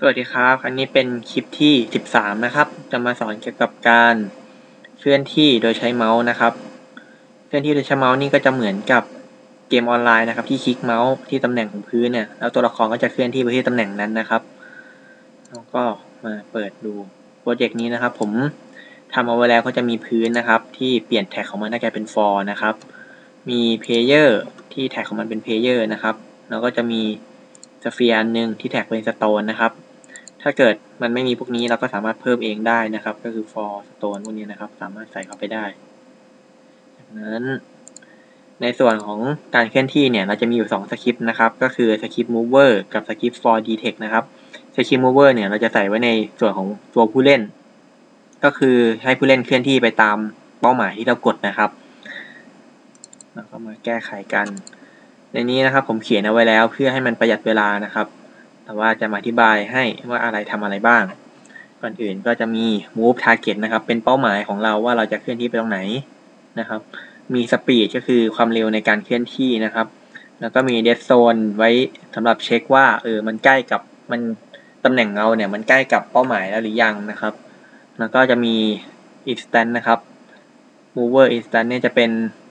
สวัสดีครับครั้งนี้เป็นคลิปที่ 13 นะครับ จะมาสอนเกี่ยวกับการเคลื่อนที่โดยใช้เมาส์นะครับ เคลื่อนที่โดยใช้เมาส์นี่ก็จะเหมือนกับเกมออนไลน์นะครับ ที่คลิกเมาส์ที่ตำแหน่งของพื้นเนี่ยแล้วตัวละครก็จะเคลื่อนที่ไปที่ตำแหน่งนั้นนะครับแล้วก็มาเปิดดูโปรเจกต์นี้นะครับ ผมทำเอาไว้แล้วก็จะมีพื้นนะครับ ที่เปลี่ยนแท็กของมันให้กลายเป็น for นะครับ มีเพลเยอร์ที่แท็กของมันเป็นเพลเยอร์นะครับ แล้วก็จะมีสเฟียร์หนึ่งที่แท็กเป็นสโตนนะครับ ถ้าเกิดมันไม่มีพวกนี้เราก็สามารถเพิ่มเองได้นะครับ ก็คือ for stone พวกนี้นะครับ สามารถใส่เข้าไปได้ จากนั้น ในส่วนของการเคลื่อนที่เนี่ย เราจะมีอยู่2สคริปต์นะครับ ก็คือสคริปต์ mover กับสคริปต์ for detect นะครับสคริปต์ mover เนี่ย เราจะใส่ไว้ในส่วนของตัวผู้เล่น ก็คือให้ผู้เล่นเคลื่อนที่ไปตามเป้าหมายที่เรากดนะครับแล้วก็มาแก้ไขกัน ในนี้นะครับผมเขียนเอาไว้แล้วเพื่อให้มันประหยัดเวลานะครับ แต่ว่าจะมาอธิบายให้ว่าอะไรทำอะไรบ้าง ก่อนอื่นก็จะมี move target นะครับ เป็นเป้าหมายของเราว่าเราจะเคลื่อนที่ไปตรงไหนนะครับ มี speed ก็คือความเร็วในการเคลื่อนที่นะครับ แล้วก็มี dead zone ไว้สำหรับเช็คว่าเออมันใกล้กับมันตำแหน่งเงาเนี่ยมันใกล้กับเป้าหมายแล้วหรือยังนะครับ แล้วก็จะมี instant นะครับ mover instant เนี่ยจะเป็น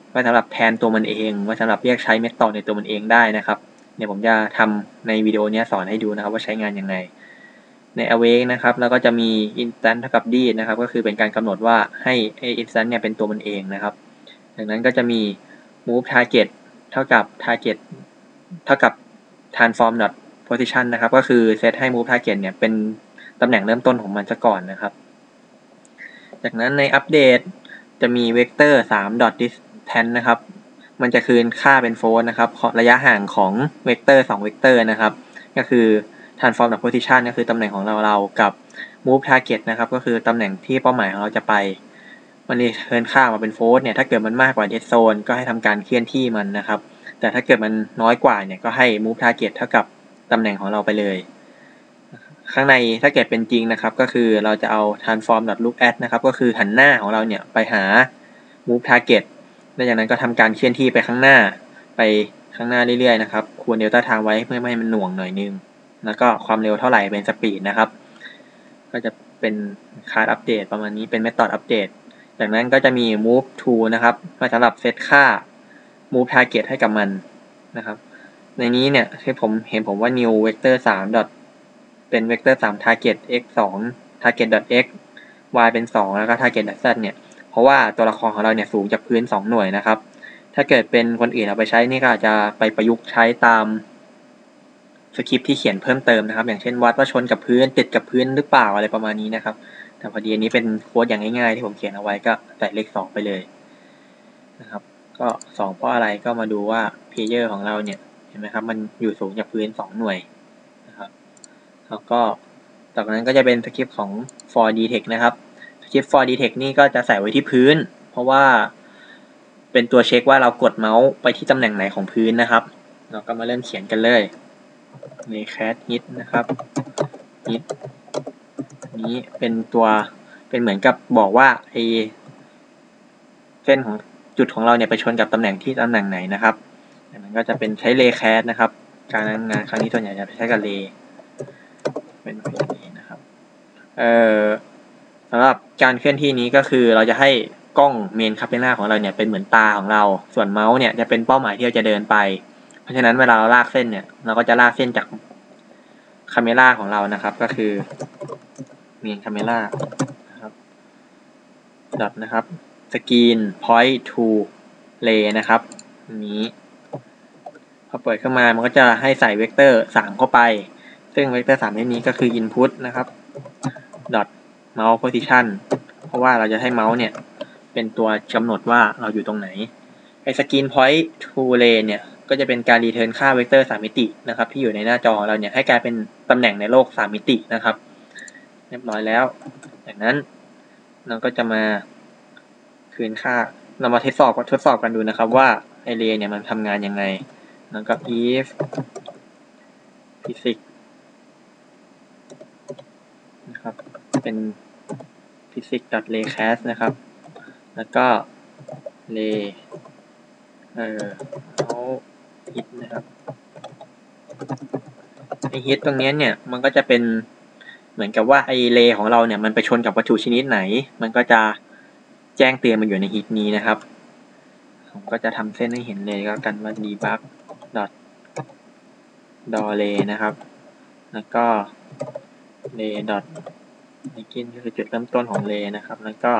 ไว้สำหรับแทนตัวมันเองไว้สำหรับเรียกใช้เมธอดในตัวมันเองได้นะครับ เดี๋ยวผมจะทำในวิดีโอนี้สอนให้ดูนะครับว่าใช้งานยังไง ใน awake นะครับแล้วก็จะมี instant เท่ากับ d นะครับก็คือเป็นการกำหนดว่าให้ instant เนี่ยเป็นตัวมันเองนะครับดังนั้นก็จะมี move target เท่ากับ target เท่ากับ transform dot position นะครับก็คือเซตให้ move target เนี่ยเป็นตำแหน่งเริ่มต้นของมันซะก่อนนะครับ จากนั้นในอัปเดตจะมี vector 3 dot distance นะครับ มันจะคืนค่าเป็นโฟลนะครับระยะห่างของเวกเตอร์2เวกเตอร์นะครับ ก็คือ transform dot position ก็คือตำแหน่งของเราเรากับ move target นะครับ ก็คือตำแหน่งที่เป้าหมายของเราจะไป มันจะเทินค่ามาเป็นโฟลเนี่ยถ้าเกิดมันมากกว่า dead zone ก็ให้ทำการเคลื่อนที่มันนะครับ แต่ถ้าเกิดมันน้อยกว่าเนี่ยก็ให้ move target เท่ากับตำแหน่งของเราไปเลย ข้างในถ้าเกิดเป็นจริงนะครับ ก็คือเราจะเอา transform look at นะครับ ก็คือหันหน้าของเราเนี่ยไปหา move target และจากนั้นก็ทำการเคลื่อนที่ไปข้างหน้า ไปข้างหน้าเรื่อยๆนะครับ ควรเดลต้าทางไว้เพื่อไม่ให้มันหน่วงหน่อยนึง แล้วก็ความเร็วเท่าไหร่เป็นสปีดนะครับ ก็จะเป็นคาร์ดอัปเดตประมาณนี้เป็นเมธอดอัปเดต จากนั้นก็จะมี move to นะครับมาสำหรับเซตค่า move target ให้กับมันนะครับในนี้เนี่ยที่ผมเห็นผมว่า new vector 3 dot เป็น vector 3 target x 2 target dot x y เป็น 2 แล้วก็ target dot z เนี่ย เพราะว่าตัวละครของเราเนี่ยสูงจากพื้น 2 หน่วยนะครับ ถ้าเกิดเป็นคนอื่นเอาไปใช้นี่ก็อาจจะไปประยุกต์ใช้ตามสคริปที่เขียนเพิ่มเติมนะครับ อย่างเช่นวัดว่าชนกับพื้นติดกับพื้นหรือเปล่าอะไรประมาณนี้นะครับ แต่พอดีอันนี้เป็นโค้ดอย่างง่ายๆที่ผมเขียนเอาไว้ก็ใส่เลข 2 ไปเลยนะครับ ก็ 2 เพราะอะไรก็มาดูว่าเพเยอร์ของเราเนี่ยเห็นไหมครับมันอยู่สูงจากพื้น 2 หน่วยนะครับแล้วก็จากนั้นก็จะเป็นสคริปต์ของ for detect นะครับ สคริปต์ for detect นี่ก็จะใส่ไว้ที่พื้น เพราะว่าเป็นตัวเช็คว่าเรากดเมาส์ไปที่ตำแหน่งไหนของพื้นนะครับ เราก็มาเริ่มเขียนกันเลยใน cat hit นะครับ hit นี้เป็นตัวเป็นเหมือนกับบอกว่าไอเส้นของจุดของเราเนี่ยไปชนกับตำแหน่งที่ตำแหน่งไหนนะครับดันก็จะเป็นใช้เลแคสนะครับ การงานครั้งนี้ส่วนใหญ่จะใช้กับเลเป็นแบบนี้นะครับ เอ่อ สำหรับการเคลื่อนที่นี้ก็คือเราจะให้กล้องเมนคาเปล่าของเราเนี่ยเป็นเหมือนตาของเรา ส่วนเมาส์เนี่ยจะเป็นเป้าหมายที่เราจะเดินไป เพราะฉะนั้นเวลาเราลากเส้นเนี่ยเราก็จะลากเส้นจากคาเมล่าของเรานะครับ ก็คือเมนคาเมล่านะครับดับนะครับสกรีน point to lay นะครับนี้พอเปิดขึ้นมามันก็จะให้ใส่เวกเตอร์สามเข้าไป ซึ่งเวกเตอร์สามที่นี้ก็คือ input นะครับ dot mouse position เพราะว่าเราจะให้เมาส์เนี่ย เป็นตัวกำหนดว่าเราอยู่ตรงไหนไอ้ screen point to lay เนี่ย ก็จะเป็นการรีเทิร์นค่าเวกเตอร์สามมิตินะครับ ที่อยู่ในหน้าจอเราเนี่ยให้กลายเป็นตำแหน่งในโลกสามมิตินะครับ เรียบร้อยแล้ว จากนั้นเราก็จะมาคืนค่าเรามาทดสอบทดสอบกันดูนะครับว่าไอเรเนี่ยมันทำงานยังไง แล้วก็ if physics นะครับ เป็น physics.laycast นะครับ แล้วก็ lay เอ่อเอา hit นะครับไอ hit ตรงนี้เนี่ย มันก็จะเป็นเหมือนกับว่าไอเลของเราเนี่ย มันไปชนกับวัตถุชนิดไหน มันก็จะแจ้งเตือนมันอยู่ในฮิตนี้นะครับ ผมก็จะทำเส้นให้เห็นเลยก็กันว่า debug dot d o l e นะครับ แล้วก็ l dot begin ก็คือจุดเริ่มต้นของ l นะครับ แล้วก็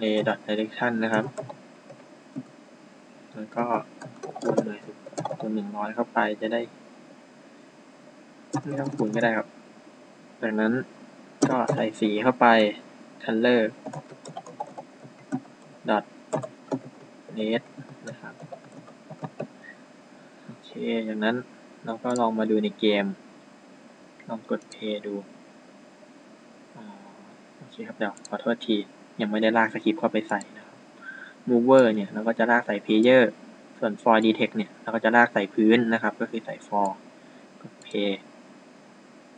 l dot direction นะครับ แล้วก็คูณหน่วยคูณหนึ่งร้อยเข้าไปจะได้ไม่ต้องคูณก็ได้ครับ จากนั้นก็ใส่สีเข้าไป color dot red นะครับ โอเค จากนั้นเราก็ลองมาดูในเกม ลองกด play ดู เคครับเดี๋ยวขอโทษที ยังไม่ได้ลากสคริปต์เข้าไปใส่นะครับ mover เนี่ยเราก็จะลากใส่ player ส่วน for detect เนี่ยเราก็จะลากใส่พื้นนะครับ ก็คือใส่ for กด play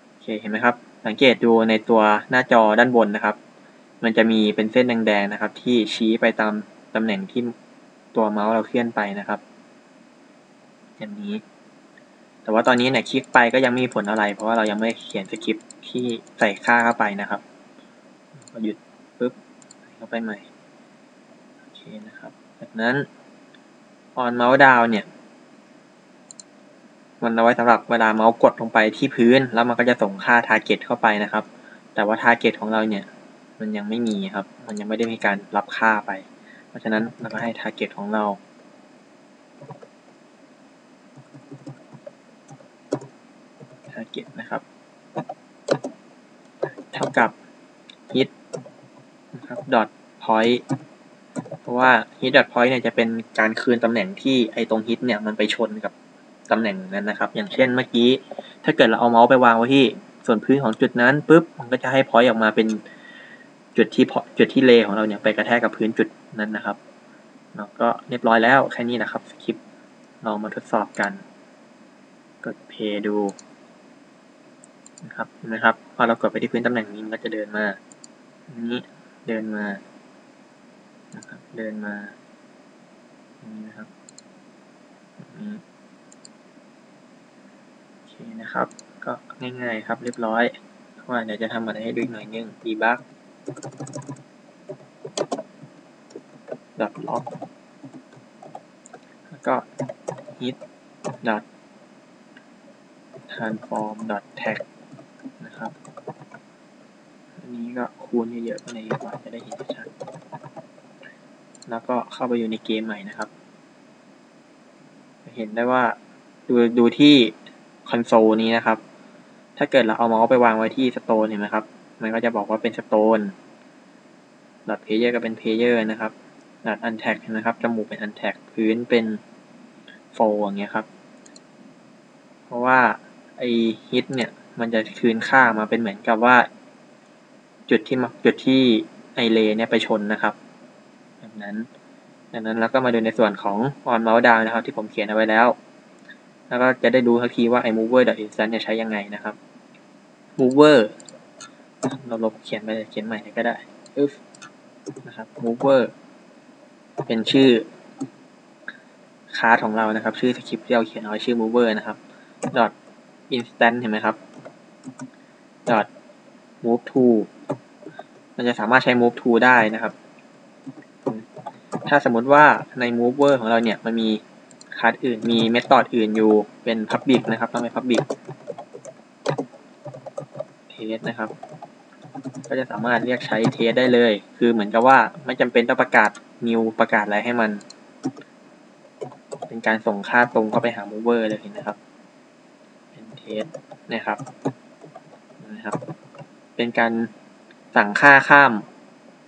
โอเคเห็นไหมครับ สังเกตดูในตัวหน้าจอด้านบนนะครับ มันจะมีเป็นเส้นแดงๆนะครับ ที่ชี้ไปตามตำแหน่งที่ตัวเมาส์เราเคลื่อนไปนะครับอย่างนี้ แต่ว่าตอนนี้เนี่ยคลิกไปก็ยังไม่มีผลอะไร เพราะว่าเรายังไม่เขียนสคริปต์ที่ใส่ค่าเข้าไปนะครับ ก็หยุดปุ๊บเข้าไปใหม่โอเคนะครับจากนั้น on mouse down เนี่ย มันเอาไว้สำหรับเวลาเมาส์กดลงไปที่พื้น แล้วมันก็จะส่งค่า target เข้าไปนะครับ แต่ว่า target ของเราเนี่ย มันยังไม่มีครับ มันยังไม่ได้มีการรับค่าไป เพราะฉะนั้นเราก็ให้ target ของเรา target นะครับ เท่ากับ hit นะ ครับ dot point เพราะว่า hit dot point เนี่ยจะเป็นการคืนตำแหน่งที่ไอตรง hit เนี่ยมันไปชนกับตำแหน่งนั้นนะครับ อย่างเช่นเมื่อกี้ ถ้าเกิดเราเอาเมาส์ไปวางไว้ที่ส่วนพื้นของจุดนั้นปุ๊บ มันก็จะให้ point ออกมาเป็นจุดที่จุดที่เลของเราเนี่ยไปกระแทกกับพื้นจุดนั้นนะครับเราก็เรียบร้อยแล้วแค่นี้นะครับสคริปต์ลองมาทดสอบกัน กดเพย์ดูนะครับเห็นไหมครับพอเรากดไปที่พื้นตำแหน่งนี้มันก็จะเดินมานี้ เดินมานะครับ เดินมานี้นะครับนี้โอเคนะครับ ก็ง่ายๆครับเรียบร้อยว่าเดี๋ยวจะทำอะไรให้ดูหน่อยนึง debug dot log แล้วก็ hit dot transform dot tag นี้ก็คูณเยอะๆไปเลยดีกว่าจะได้เห็นชัด แล้วก็เข้าไปอยู่ในเกมใหม่นะครับ เห็นได้ว่าดูดูที่คอนโซลนี้นะครับ ถ้าเกิดเราเอาเมาส์ไปวางไว้ที่สโตนเห็นไหมครับ มันก็จะบอกว่าเป็นสโตนดอทเพเยอร์ก็เป็นเพเยอร์นะครับดอทอันแท็กนะครับ จมูกเป็นอันแท็กพื้นเป็นโฟอย่างเงี้ยครับ เพราะว่าไอฮิตเนี่ย มันจะคืนค่ามาเป็นเหมือนกับว่า จุดที่จุดที่ไอเลเนี่ยไปชนนะครับดังนั้นดังนั้นเราก็มาดูในส่วนของ on mouse down นะครับ ที่ผมเขียนเอาไว้แล้ว แล้วก็จะได้ดูทักทีว่าไอ้ mover instant เนี่ยใช้ยังไงนะครับ mover เราลบเขียนไปเขียนใหม่ก็ได้ if นะครับ mover เป็นชื่อคลาสของเรานะครับ ชื่อสคริปต์ที่เราเขียนเอาไว้ชื่อ mover นะครับ dot instant เห็นไหมครับ dot move to มันจะสามารถใช้ move to ได้นะครับ ถ้าสมมติว่าใน mover ของเราเนี่ยมันมีคลาสอื่น มีเมธอดอื่นอยู่เป็น public นะครับ ต้องเป็น public test นะครับ ก็จะสามารถเรียกใช้ test ได้เลย คือเหมือนกับว่าไม่จำเป็นต้องประกาศ new ประกาศอะไรให้มัน เป็นการส่งค่าตรงเข้าไปหา mover เลยนะครับ เป็น test นะครับนะครับ เป็นการสั่งค่าข้าม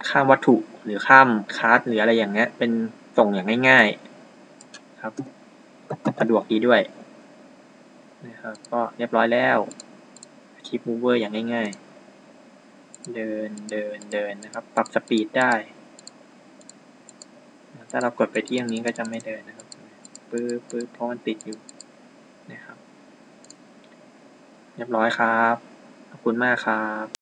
ข้ามวัตถุหรือข้ามคลาสหรืออะไรอย่างเงี้ย เป็นส่งอย่างง่ายๆครับสะดวกดีด้วยนะครับก็เรียบร้อยแล้วคลิป mover อย่างง่ายๆ เดินเดินเดินนะครับ ปรับสปีดได้ถ้าเรากดไปที่ตรงนี้ก็จะไม่เดินนะครับปื๊บปื๊บเพราะมันติดอยู่นะครับ เรียบร้อยครับ ขอบคุณมากครับ